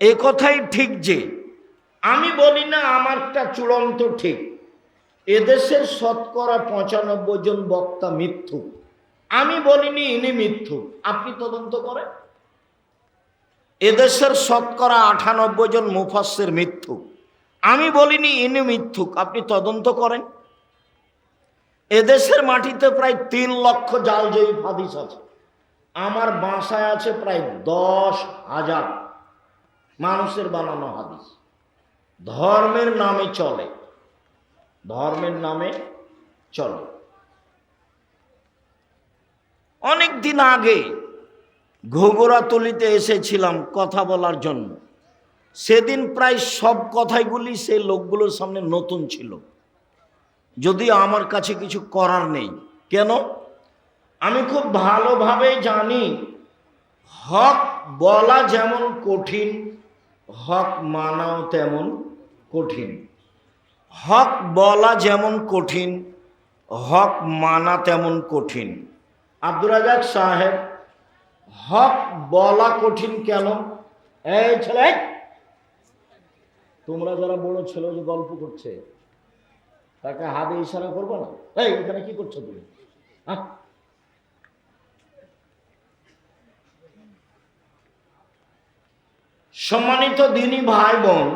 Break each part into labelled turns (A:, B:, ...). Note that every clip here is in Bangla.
A: এ কথাই ঠিক যে, আমি বলি না আমারটা চূড়ান্ত ঠিক। এদেশের শতকরা পঁচানব্বই জন বক্তা মিথ্যু। আমি বলিনি ইনি মিথ্যু। আপনি তদন্ত করেন। এদেশের শতকরা আটানব্বই জন মুফাসের মিথ্যুক আমি বলিনি ইনি মিথ্যুক আপনি তদন্ত করেন। এদেশের মাটিতে প্রায় তিন লক্ষ জাল জয়ী হাদিস আছে। আমার বাসায় আছে প্রায় দশ হাজার। মানুষের বানানো হাদিস। ধর্মের নামে চলে। ধর্মের নামে চলে। অনেক দিন আগে ঘুঘুরাতলিতে এসেছিলাম কথা বলার জন্য। সেদিন প্রায় সব কথাইগুলি সেই লোকগুলোর সামনে নতুন ছিল। যদি আমার কাছে কিছু করার নেই। কেন? আমি খুব ভালোভাবে জানি, হক বলা যেমন কঠিন হক মানাও তেমন কঠিন। হক বলা যেমন কঠিন হক মানা তেমন কঠিন। আব্দুর রাজাক সাহেব হক বলা কঠিন কেন? এই ছেলে তোমরা যারা বড় ছেলে যে গল্প করছে তাকে হাতে ইশারা করব না? এই এখানে কি করছ তুমি? হ্যাঁ? সম্মানিত দিনী ভাই বোন,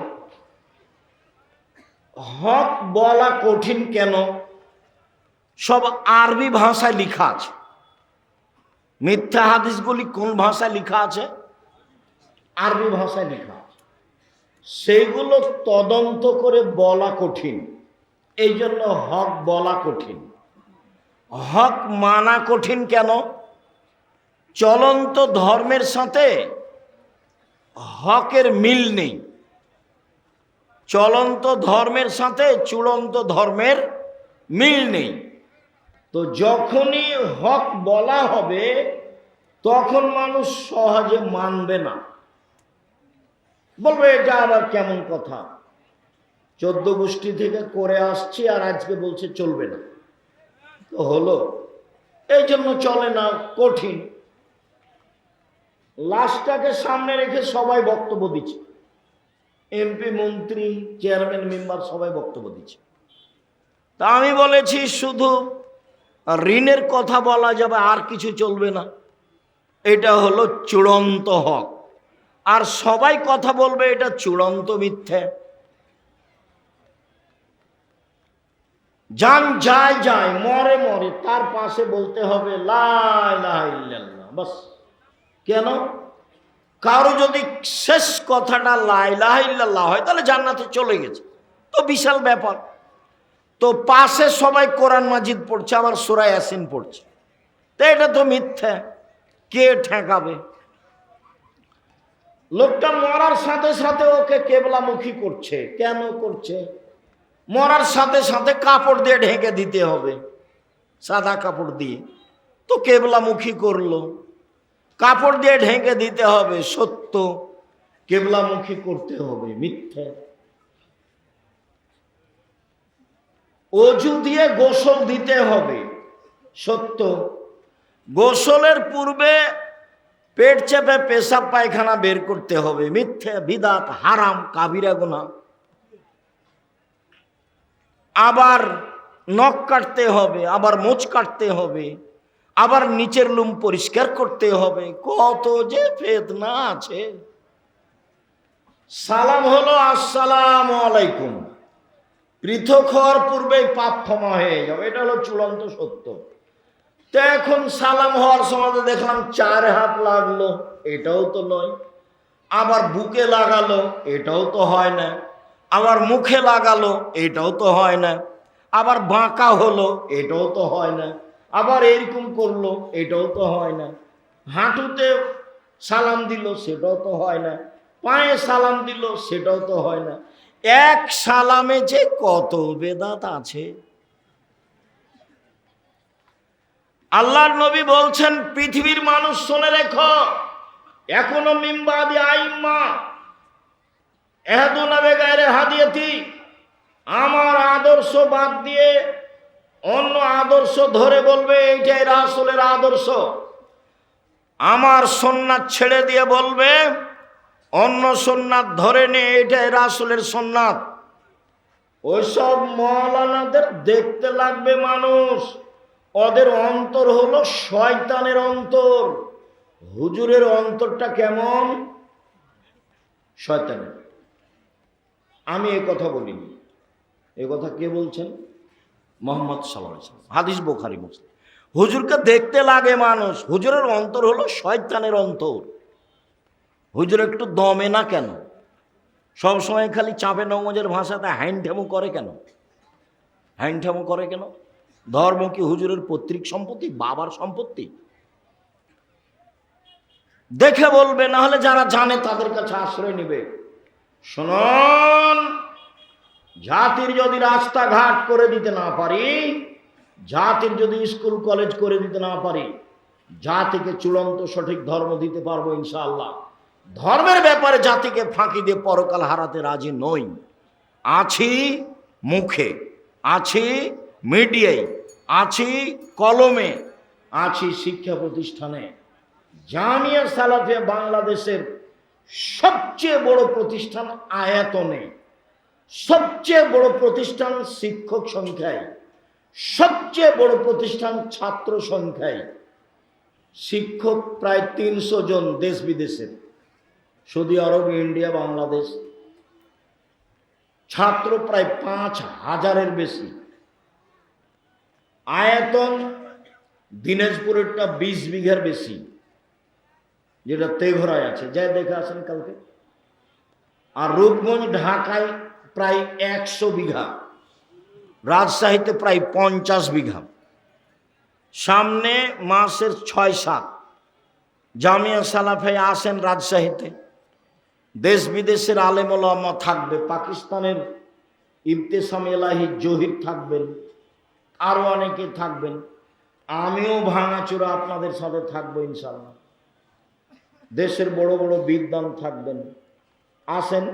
A: হক বলা কঠিন কেন? সব আরবি ভাষায় লেখা আছে। মিথ্যা হাদিসগুলি কোন ভাষায় লেখা আছে? আরবি ভাষায় লেখা আছে। সেইগুলো তদন্ত করে বলা কঠিন। এই জন্য হক বলা কঠিন। হক মানা কঠিন কেন? চলন্ত ধর্মের সাথে হকের মিল নেই। চলন্ত ধর্মের সাথে চূড়ান্ত ধর্মের মিল নেই। তো যখনই হক বলা হবে, তখন মানুষ সহজে মানবে না। বলবে, এটা আবার কেমন কথা? চোদ্দ গোষ্ঠী থেকে করে আসছি আর আজকে বলছে চলবে না। তো হলো। এই জন্য চলে না, কঠিন। লাশটাকে সামনে রেখে সবাই বক্তব্য দিচ্ছে। এমপি, মন্ত্রী, চেয়ারম্যান, মেম্বার সবাই বক্তব্য দিচ্ছে। তা আমি বলেছি শুধু ঋণের কথা বলা যাবে, আর কিছু চলবে না। এটা হলো চূড়ান্ত হক। আর সবাই কথা বলবে, এটা চূড়ান্ত মিথ্যে। যান যায় যায় মরে মরে, তার পাশে বলতে হবে লাই লাই বাস। কেন? কারও যদি শেষ কথাটা লাইলাহ হয়, তাহলে জান্নাতে চলে গেছে। তো বিশাল ব্যাপার। তো পাশে সবাই কোরআন মাজিদ পড়ছে, আবার সুরাই আসিন পড়ছে। তো এটা তো মিথ্যা। কে ঠেকাবে? লোকটা মরার সাথে সাথে ওকে কেবলামুখী করছে। কেন করছে? মরার সাথে সাথে কাপড় দিয়ে ঢেকে দিতে হবে। সাদা কাপড় দিয়ে। তো কেবলামুখী করল। কাপড় দিয়ে ঢেকে দিতে হবে সত্য। কেবলামুখী করতে হবে মিথ্যে। অজু দিয়ে গোসল দিতে হবে সত্য। গোসলের পূর্বে পেট চেপে পেশাব পায়খানা বের করতে হবে মিথ্যে বিদাত হারাম কাবিরা গুনা আবার নখ কাটতে হবে আবার মোচ কাটতে হবে। আবার নিচের লুম পরিষ্কার করতে হবে। কত যে ফেতনা আছে। সালাম হলো, আসসালাম আলাইকুম। পৃথক হওয়ার পূর্বেই পাপ ক্ষমা হয়ে যাবে। এটা হলো চূড়ান্ত সত্য। তো এখন সালাম হওয়ার সময় দেখলাম চার হাত লাগল। এটাও তো নয়। আবার বুকে লাগালো, এটাও তো হয় না। আবার মুখে লাগালো, এটাও তো হয় না। আবার বাঁকা হলো, এটাও তো হয় না। আবার এরকম করল, এটাও তো হয় না। হাঁটুতে সালাম দিল, সেটাও তো হয় না। পায়ে সালাম দিল, সেটাও তো হয় না। এক সালামে যে কত বেদাত আছে। আল্লাহর নবী বলছেন, পৃথিবীর মানুষ শুনে রেখো, এখনও মিম্বাদি আইম্মা, এহাদুনা বেগারে হাদিয়াতি, আমার আদর্শ বাদ দিয়ে অন্য আদর্শ ধরে বলবে, এইটাই রাসুলের আদর্শ। আমার সন্ন্যাস ছেড়ে দিয়ে বলবে, অন্য সোননাথ ধরে নে এটাই রাসুলের সোননাথ ওইসব মৌলানাদের দেখতে লাগবে মানুষ। ওদের অন্তর হলো শয়তানের অন্তর। হুজুরের অন্তরটা কেমন? শয়তানের। আমি এ কথা বলিনি। এ কথা কে বলছেন? মোহাম্মদ সাল্লাহ হাদিস বোখারি, মুসলিম। হুজুরকে দেখতে লাগে মানুষ, হুজুরের অন্তর হলো শয়তানের অন্তর। হুজুর একটু দমে না কেন? সব সময় খালি চাপে নমজের ভাষাতে হ্যান্ডঠেমো করে কেন? হ্যান্ডঠেমো করে কেন? ধর্ম কি হুজুরের পৈতৃক সম্পত্তি, বাবার সম্পত্তি? দেখে বলবে না হলে যারা জানে তাদের কাছে আশ্রয় নিবে। শুনুন! জাতির যদি রাস্তাঘাট করে দিতে না পারি, জাতির যদি স্কুল, কলেজ করে দিতে না পারি, জাতিকে চূড়ান্ত সঠিক ধর্ম দিতে পারব ইনশাআল্লাহ। ধর্মের ব্যাপারে জাতিকে ফাঁকি দিয়ে পরকাল হারাতে রাজি নই। আছি মুখে, আছি মিডিয়ায়, আছি কলমে, আছি শিক্ষা প্রতিষ্ঠানে। জামিয়া সালাফিয়া বাংলাদেশের সবচেয়ে বড় প্রতিষ্ঠান আয়াতনে। সবচেয়ে বড় প্রতিষ্ঠান শিক্ষক সংখ্যায়, সবচেয়ে বড় প্রতিষ্ঠান ছাত্র সংখ্যায়, শিক্ষক প্রায় তিনশো জন দেশ বিদেশের, সৌদি আরব, ইন্ডিয়া, বাংলাদেশ। ছাত্র প্রায় পাঁচ হাজারের বেশি। আয়তন দিনাজপুরেরটা বিশ বিঘার বেশি, যেটা তেঘরায় আছে। যাই দেখে আসেন কালকে। আর রূপগঞ্জ, ঢাকায় প্রায় একশো বিঘা। রাজশাহীতে প্রায় পঞ্চাশ বিঘা। সামনে মাসের ছয় সাত জামিয়া সালাফে আসেন রাজশাহীতে। দেশ বিদেশের আলেমা থাকবে, পাকিস্তানের ইবতেসাম এলাহি জহির থাকবেন আরও অনেকে থাকবেন। আমিও ভাঙাচোরা আপনাদের সাথে থাকব ইনশাল্লাহ দেশের বড় বড় বিদ্বান থাকবেন। আসেন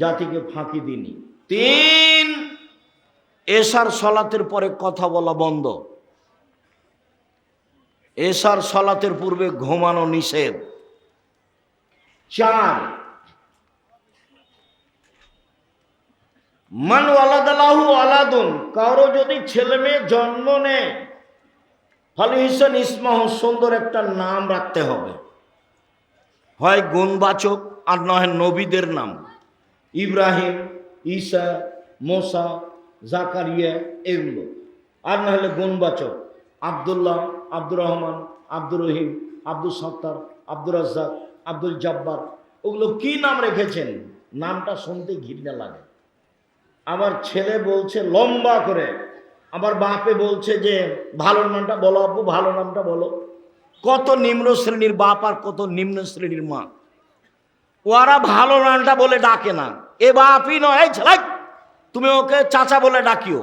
A: জাতিকে ফাঁকি দিনি তিন এসার সলাতের পরে কথা বলা বন্ধ। এসার সলাতের পূর্বে ঘুমানো নিষেধ। চার মান আলাদালাহু আলাদুন কারও যদি ছেলে মেয়ে জন্ম নেয় ফলে হিসেন ইসমাহ সুন্দর একটা নাম রাখতে হবে। হয় গুণবাচক আর নয় নবীদের নাম। ইব্রাহিম, ঈসা, মোসা, জাকারিয়া এগুলো। আর না হলে গুণবাচক, আবদুল্লাহ, আব্দুর রহমান, আব্দুর রহিম আব্দুল সত্তার, আব্দুর রাজ্জাক, আব্দুল জব্বার। ওগুলো কি নাম রেখেছেন? নামটা শুনতে ঘৃণা লাগে। আমার ছেলে বলছে লম্বা করে। আমার বাপে বলছে যে, ভালো নামটা বলো আব্বু ভালো নামটা বলো। কত নিম্ন শ্রেণির বাপ আর কত নিম্ন শ্রেণির মা। ওরা ভালো নামটা বলে ডাকে না। এ বাপই নয় ছেলে, তুমি ওকে চাচা বলে ডাকিও।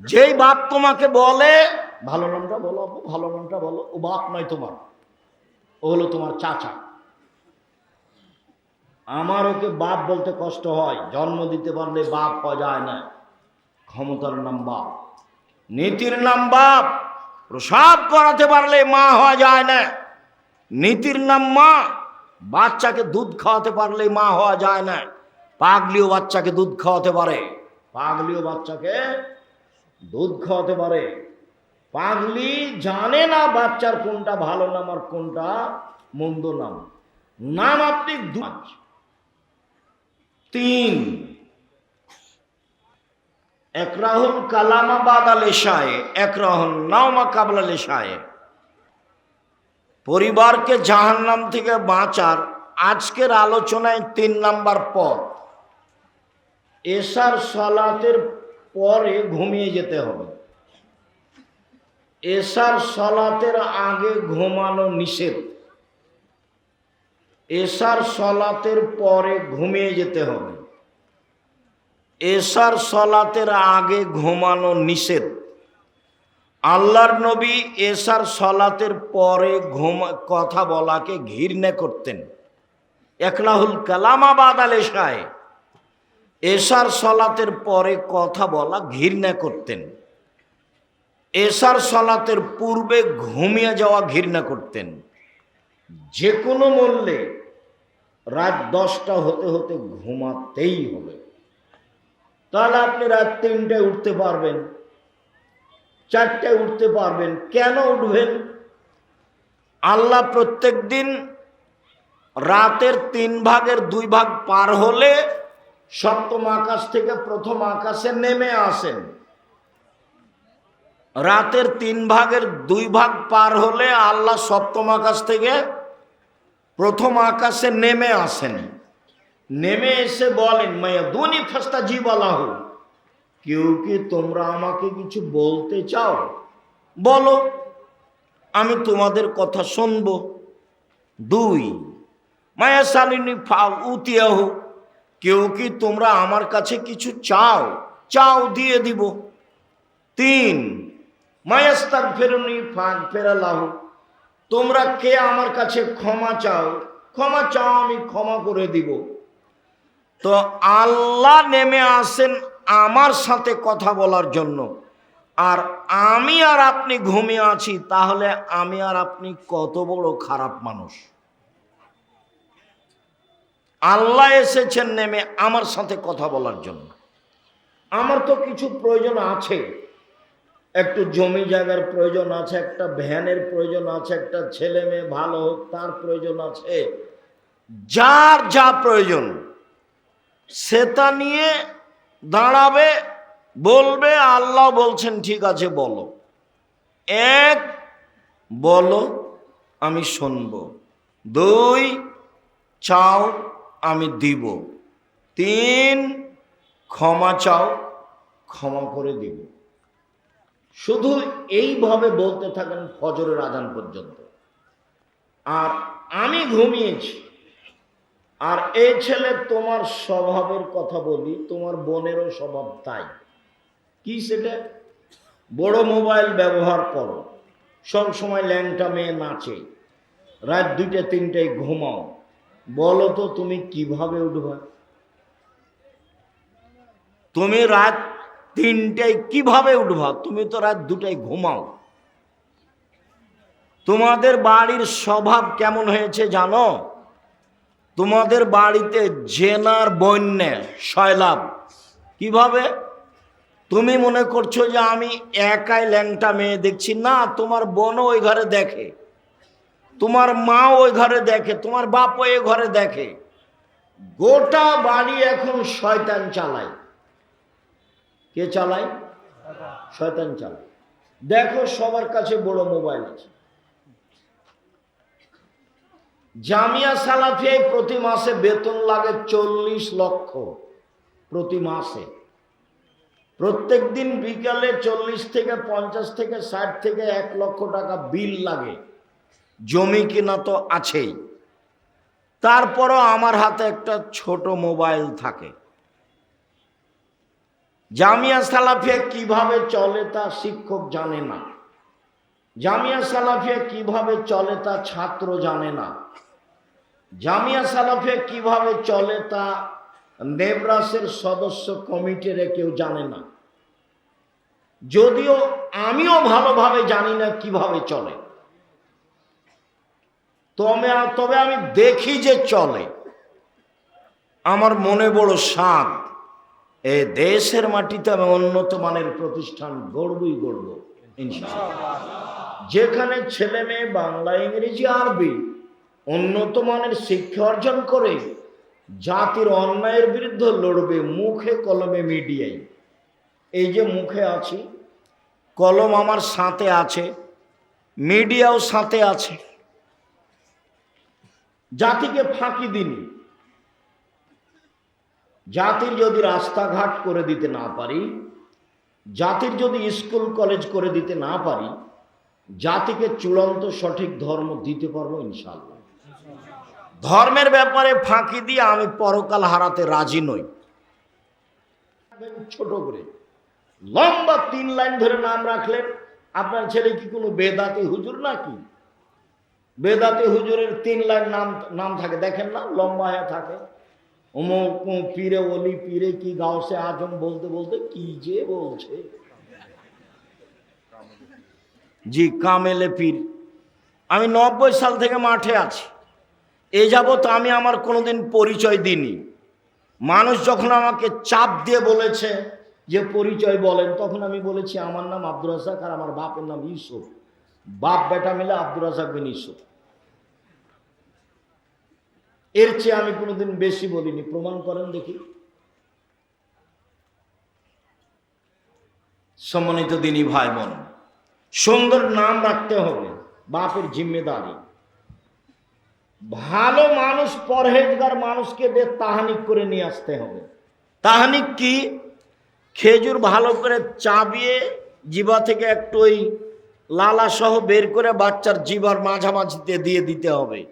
A: যেই বাপ তোমাকে বলে, ভালো নামটা বলো আব্বু ভালো নামটা বলো, ও বাপ নয় তোমার, ও হলো তোমার চাচা। আমার ওকে বাপ বলতে কষ্ট হয়, জন্ম দিতে পারলে বাপ হওয়া যায় না। ক্ষমতার নাম বাপ, নীতির নাম বাপ, প্রসাব করাতে পারলে মা হওয়া যায় না। নীতির নাম মা বাচ্চাকে দুধ খাওয়াতে পারলে মা হওয়া যায় না। পাগলিও বাচ্চাকে দুধ খাওয়াতে পারে। পাগলিও বাচ্চাকে দুধ খাওয়াতে পারে। পাগলি জানে না বাচ্চার কোনটা ভালো নাম আর কোনটা মন্দ নাম। নাম আপনি তিন। একরাহুল কালামা বাদা লেশায় একরাহুল নাওমা কাবলা লেশায়। পরিবারকে জাহান্নাম থেকে বাঁচার আজকের আলোচনায় তিন নাম্বার পথ। এশার সলাতের পরে ঘুমিয়ে যেতে হবে। এশার সলাতের আগে ঘুমানো নিষেধ। এশার সলাতের পরে ঘুমিয়ে যেতে হবে। এশার সলাতের আগে ঘুমানো নিষেধ। আল্লাহর নবী এসার সলাতের পরে ঘুমা, কথা বলাকে ঘৃণা করতেন। একলাহুল কালামাবাদ আল এশায় এশার সলাতের পরে কথা বলা ঘৃণা করতেন। এসার সলাতের পূর্বে ঘুমিয়ে যাওয়া ঘৃণা করতেন। যে কোনো মূল্যে রাত দশটা হতে হতে ঘুমাতেই হবে। তাহলে আপনি রাত তিনটায় উঠতে পারবেন। চারটায় উঠতে পারবেন। কেন উঠবেন? আল্লাহ প্রত্যেক দিন রাতের তিন ভাগের দুই ভাগ পার হলে সপ্তম আকাশ থেকে প্রথম আকাশে নেমে আসেন। রাতের তিন ভাগের দুই ভাগ পার হলে আল্লাহ সপ্তম আকাশ থেকে প্রথম আকাশে নেমে আসেন। নেমে এসে বলেন মায়া দুনি ফাস্তা জীব আলাহ কেউ কি তোমরা আমাকে কিছু বলতে চাও? বলো, আমি তোমাদের কথা শুনব। দুই মায়া শালিনী উতিয়াহ, কেউ কি তোমরা আমার কাছে কিছু চাও? চাও, দিয়ে দিব। তিন মায়াস্তাক ফেরুনি ফাঁক ফেরালাহ, তোমরা কে আমার কাছে ক্ষমা চাও? ক্ষমা চাও, আমি ক্ষমা করে দিব। তো আল্লাহ নেমে আসেন আমার সাথে কথা বলার জন্য। আর আমি আর আপনি ঘুমিয়ে আছি, তাহলে আমি আর আপনি কত বড় খারাপ মানুষ। আল্লাহ এসেছেন নেমে আমার সাথে কথা বলার জন্য। আমার তো কিছু প্রয়োজন আছে। একটু জমি জায়গার প্রয়োজন আছে, একটা ভ্যানের প্রয়োজন আছে, একটা ছেলে মেয়ে ভালো হোক, তার প্রয়োজন আছে। যার যা প্রয়োজন সেটা নিয়ে দাঁড়াবে, বলবে, আল্লাহ বলছেন, ঠিক আছে, বলো। এক, বলো, আমি শুনব। দুই, চাও, আমি দিব। তিন, ক্ষমা চাও, ক্ষমা করে দিব। শুধু এইভাবে বলতে থাকেন ফজরের আজান পর্যন্ত। আর আমি ঘুমিয়েছি। আর এই ছেলে তোমার স্বভাবের কথা বলি, তোমার বোনেরও স্বভাব তাই। কি সেটা? বড় মোবাইল ব্যবহার করো। সব সময় ল্যাংটা মেয়ে নাচে। রাত দুইটা, তিনটায় ঘুমাও। বলো তো তুমি কীভাবে উঠবা? তুমি রাত তিনটায় কীভাবে উঠবা? তুমি তো রাত দুটায় ঘুমাও। তোমাদের বাড়ির স্বভাব কেমন হয়েছে জানো? তোমাদের বাড়িতে জেনার বন্যা সয়লাভ কীভাবে? তুমি মনে করছ যে আমি একাই ল্যাংটা মেয়ে দেখছি। না, তোমার বোনও ওই ঘরে দেখে। তোমার মা ওই ঘরে দেখে। তোমার বাপ ওই ঘরে দেখে। গোটা বাড়ি এখন শয়তান চালায়। কে চালায়? শয়তান চালায়। দেখো সবার কাছে বড় মোবাইল আছে। জামিয়া সালাফিয়ায় প্রতি মাসে বেতন লাগে চল্লিশ লক্ষ প্রতি মাসে। প্রত্যেক দিন বিকালে চল্লিশ থেকে পঞ্চাশ থেকে ষাট থেকে এক লক্ষ টাকা বিল লাগে। জমি কিনা তো আছেই। তারপরও আমার হাতে একটা ছোট মোবাইল থাকে। জামিয়া সালাফিয়া কীভাবে চলে তা শিক্ষক জানে না। জামিয়া সালাফিয়া কীভাবে চলে তা ছাত্র জানে না। জামিয়া সালাফিয়া কীভাবে চলে তা নেবরাসের সদস্য কমিটির কেউ জানে না। যদিও আমিও ভালোভাবে জানি না কীভাবে চলে। তবে তবে আমি দেখি যে চলে। আমার মনে বড় শাঁত এ দেশের মাটিতে আমি উন্নত মানের প্রতিষ্ঠান গড়বই গড়ব যেখানে ছেলে মেয়ে বাংলা, ইংরেজি, আরবি উন্নত মানের শিক্ষা অর্জন করে জাতির অন্যায়ের বিরুদ্ধে লড়বে মুখে কলমে মিডিয়ায়। এই যে মুখে আছি, কলম আমার সাথে আছে, মিডিয়াও সাথে আছে। জাতিকে ফাঁকি দিনি। জাতির যদি রাস্তাঘাট করে দিতে না পারি, জাতির যদি স্কুল, কলেজ করে দিতে না পারি, জাতিকে চূড়ান্ত সঠিক ধর্ম দিতে পারব ইনশাল্লাহ ধর্মের ব্যাপারে ফাঁকি দিয়ে আমি পরকাল হারাতে রাজি নই। ছোট করে। লম্বা তিন লাইন ধরে নাম রাখলেন। আপনার ছেলে কি কোনো বেদাতি হুজুর নাকি? বেদাতি হুজুরের তিন লাইন নাম নাম থাকে। দেখেন না, লম্বা হয়ে থাকে। অমুক পীরে, অলি, পীরে কি গাওসে আজম বলতে বলতে কি যে বলছে? জি, কামেলে পীর। আমি নব্বই সাল থেকে মাঠে আছি। এ যাবৎ আমি আমার কোনোদিন পরিচয় দিইনি। মানুষ যখন আমাকে চাপ দিয়ে বলেছে যে পরিচয় বলেন, তখন আমি বলেছি, আমার নাম আব্দুর রাজাক আর আমার বাপের নাম ইউসুফ। বাপ বেটা মিলে আব্দুর রাজাক বিন ইউসুফ। এর চেয়ে আমি কোনোদিন বেশি বলিনি। প্রমাণ করেন দেখি। সম্মানিত দিনী ভাই বোন, সুন্দর নাম রাখতে হবে। বাপের জিম্মেদারি। ভালো মানুষ, পরহেজগার মানুষকে দিয়ে তাহানিক করে নিয়ে আসতে হবে। তাহানিক কি? খেজুর ভালো করে চাবিয়ে জিবা থেকে একটু ওই লালা সহ বের করে বাচ্চার জিবার মাঝামাঝিতে দিয়ে দিতে হবে।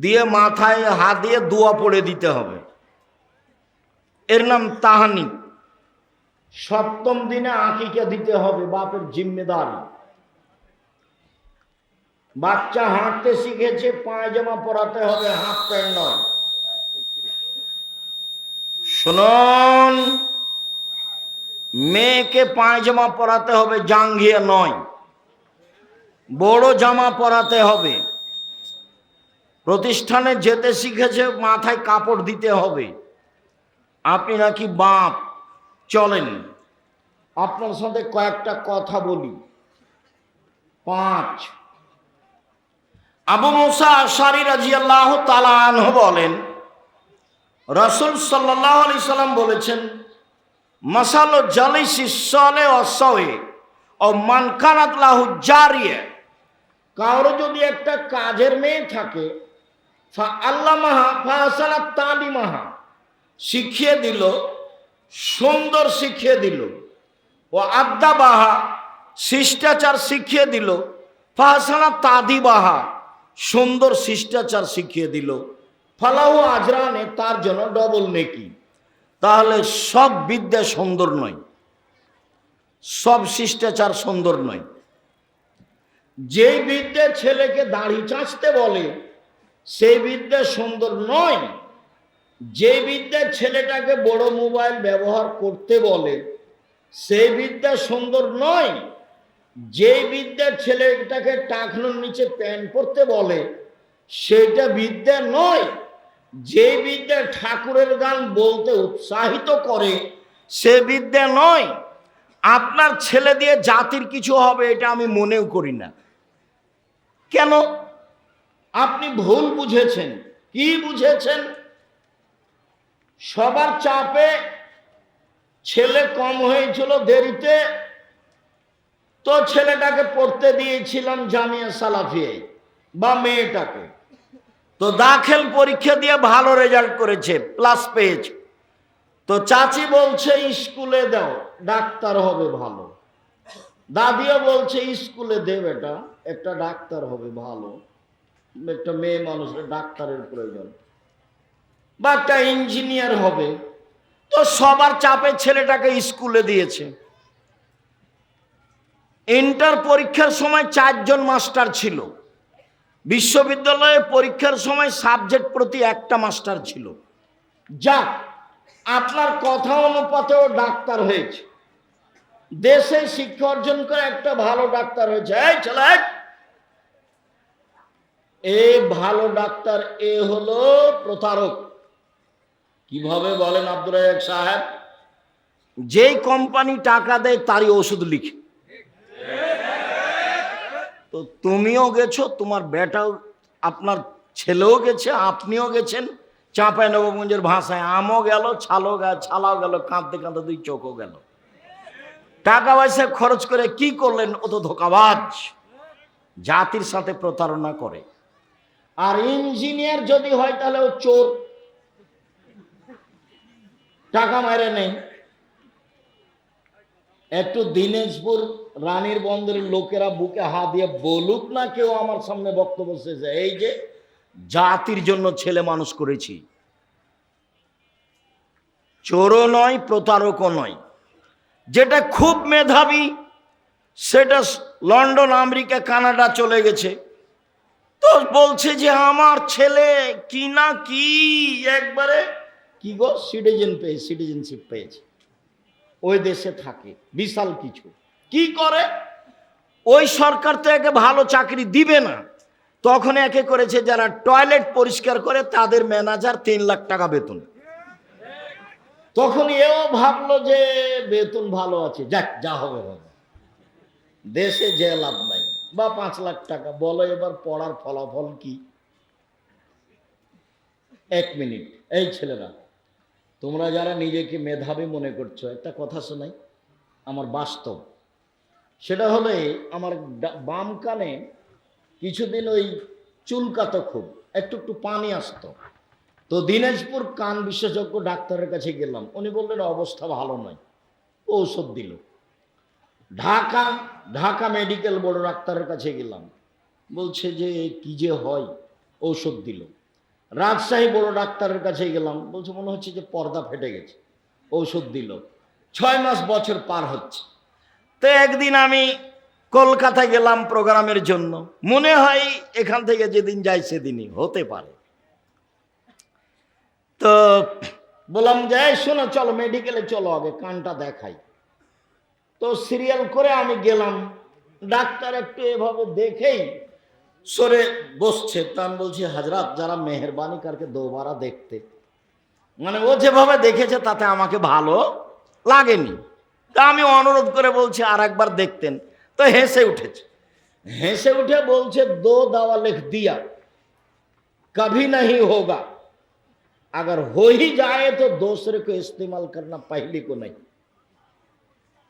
A: দিয়ে মাথায় হাত দিয়ে দোয়া পড়ে দিতে হবে। এর নাম তাহানিক। সপ্তম দিনে আঁকিকে দিতে হবে বাপের জিম্মেদারি। বাচ্চা হাঁটতে শিখেছে পায়জামা পরাতে হবে, হাফ প্যান্ট নয়। শুনুন, মেয়েকে পায়জামা পরাতে হবে জাঙ্গিয়া নয়, বড় জামা পরাতে হবে। প্রতিষ্ঠানে যেতে শিখেছে, মাথায় কাপড় দিতে হবে। আপনি নাকি বাপ? চলেন, আপনার সাথে কয়েকটা কথা বলি। পাঁচ আবু মুসা আশারি রাজি আল্লাহ তালাহ বলেন, রসুল সাল্লাহ আলি সাল্লাম বলেছেন মশালো জালি শিষ্যলে অসয়ে ও মানকানাত লাহু জারিয়ে। কারও যদি একটা কাজের মেয়ে থাকে ফা আল্লাহ মাহা ফাহসালা তালি মাহা শিখিয়ে দিল, সুন্দর শিখিয়ে দিল, ও আদ্যা বাহা শিষ্টাচার শিখিয়ে দিল ফাহসানা তাদি বাহা সুন্দর শিষ্টাচার শিখিয়ে দিল। ফালাহু আজরানে তার জন্য ডবল নেকি। তাহলে সব বিদ্যা সুন্দর নয়, সব শিষ্টাচার সুন্দর নয়। যেই বিদ্যা ছেলেকে দাড়ি চাঁচতে বলে, সেই বিদ্যা সুন্দর নয়। যে বিদ্যা ছেলেটাকে বড় মোবাইল ব্যবহার করতে বলে, সেই বিদ্যা সুন্দর নয়। যে বিদ্যা ছেলেটাকে টাকনোর নিচে প্যান্ট পরতে বলে সেইটা বিদ্যা নয়। যে বিদ্যা ঠাকুরের গান বলতে উৎসাহিত করে, সে বিদ্যা নয়। আপনার ছেলে দিয়ে জাতির কিছু হবে, এটা আমি মনেও করি না। কেন? আপনি ভুল বুঝেছেন। কি বুঝেছেন? সবার চাপে ছেলে কম হয়েছিল দেরিতে তো ছেলেটাকে পড়তে দিয়েছিলাম জামিয়া সালাফিয়ায় বা মেয়েটাকে। তো দাখেল পরীক্ষা দিয়ে ভালো রেজাল্ট করেছে, প্লাস পেয়েছে। তো চাচি বলছে, স্কুলে দাও, ডাক্তার হবে ভালো। দাদিও বলছে, স্কুলে দে বেটা, একটা ডাক্তার হবে ভালো। একটা মেয়ে মানুষের ডাক্তারের প্রয়োজন। বা একটা ইঞ্জিনিয়ার হবে। তো সবার চাপে ছেলেটাকে স্কুলে দিয়েছে। ইন্টার পরীক্ষার সময় চারজন মাস্টার ছিল। বিশ্ববিদ্যালয়ে পরীক্ষার সময় সাবজেক্ট প্রতি একটা মাস্টার ছিল। যাক, আপনার কথা অনুপাতেও ডাক্তার হয়েছে। দেশে শিক্ষা অর্জন করে একটা ভালো ডাক্তার হয়েছে। এই ছেলে এ ভালো ডাক্তার এ হলো প্রতারক। কীভাবে বলেন আব্দুর সাহেব? যেই কোম্পানি টাকা দেয় তারই ওষুধ লিখে। তো তুমিও গেছো, তোমার বেটাও, আপনার ছেলেও গেছে, আপনিও গেছেন। চাঁপাই নবগঞ্জের ভাষায় আমও গেল, ছালও গেল, ছালাও গেল, কাঁদতে কাঁদতে দুই চোখও গেল। টাকা পয়সা খরচ করে কি করলেন? ও তো ধোকাবাজ। জাতির সাথে প্রতারণা করে। আর ইঞ্জিনিয়ার যদি হয়, তাহলে ও চোর। টাকা মেরে নেই। একটু দিনাজপুর রানীর বন্দরের লোকেরা বুকে হাত দিয়ে বলুক না কেউ আমার সামনে বক্তব্য শেষে, এই যে জাতির জন্য ছেলে মানুষ করেছি। চোরও নয়, প্রতারকও নয়। যেটা খুব মেধাবী, সেটা লন্ডন, আমেরিকা, কানাডা চলে গেছে। তো বলছে যে আমার ছেলে কি না কি, একবারে কি গো? সিটিজেন পেয়ে সিটিজেনশিপ পেয়েছে। ওই দেশে থাকে, বিশাল কিছু। কি করে? ওই সরকার তো একে ভালো চাকরি দিবে না। তখন একে করেছে যারা টয়লেট পরিষ্কার করে, তাদের ম্যানেজার তিন লাখ টাকা বেতন। তখন এও ভাবলো যে বেতন ভালো আছে, যাক, যা হবে হবে। দেশে যে লাভ নাই। বা পাঁচ লাখ টাকা, বলো এবার পড়ার ফলাফল কি? এক মিনিট। এই ছেলেরা, তোমরা যারা নিজেকে মেধাবী মনে করছ, একটা কথা শোনাই। আমার বাস্তব। সেটা হলে আমার বাম কানে কিছুদিন ওই চুলকাতো খুব, একটু একটু পানি আসতো। তো দিনাজপুর কান বিশেষজ্ঞ ডাক্তারের কাছে গেলাম, উনি বললেন, অবস্থা ভালো নয়, ঔষধ দিল। ঢাকা ঢাকা মেডিকেল বড় ডাক্তারের কাছে গেলাম, বলছে যে কি যে হয়, ঔষধ দিল। রাজশাহী বড় ডাক্তারের কাছে গেলাম, বলছে, মনে হচ্ছে যে পর্দা ফেটে গেছে, ঔষধ দিল। ছয় মাস বছর পার হচ্ছে। তো একদিন আমি কলকাতা গেলাম প্রোগ্রামের জন্য। মনে হয় এখান থেকে যেদিন যাই সেদিনই, হতে পারে। তো বললাম, যে, "এই শোনো, চলো মেডিকেলে চলো আগে, কানটা দেখাই। তো সিরিয়াল করে আমি গেলাম। ডাক্তার একটু এভাবে দেখেই সরে বসছে। তা আমি বলছি হাজরাত যারা মেহরবানি কারকে দোবারা দেখতে। মানে ও যেভাবে দেখেছে, তাতে আমাকে ভালো লাগেনি। তা আমি অনুরোধ করে বলছি আর একবার দেখতেন তো হেসে উঠেছে হেসে উঠে বলছে দো দাওয়া লিখ দিয়া कभी नहीं होगा अगर हो ही जाए तो दूसरे को इस्तेमाल करना पहले को नहीं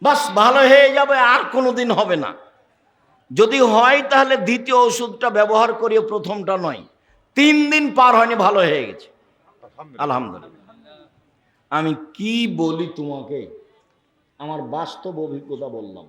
A: বাস ভালো হয়ে যাবে আর কোনোদিন হবে না যদি হয় তাহলে দ্বিতীয় ওষুধটা ব্যবহার করিয়ে প্রথমটা নয় তিন দিন পার হয়নি ভালো হয়ে গেছে আলহামদুলিল্লাহ আমি কি বলি তোমাকে আমার বাস্তব অভিজ্ঞতা বললাম।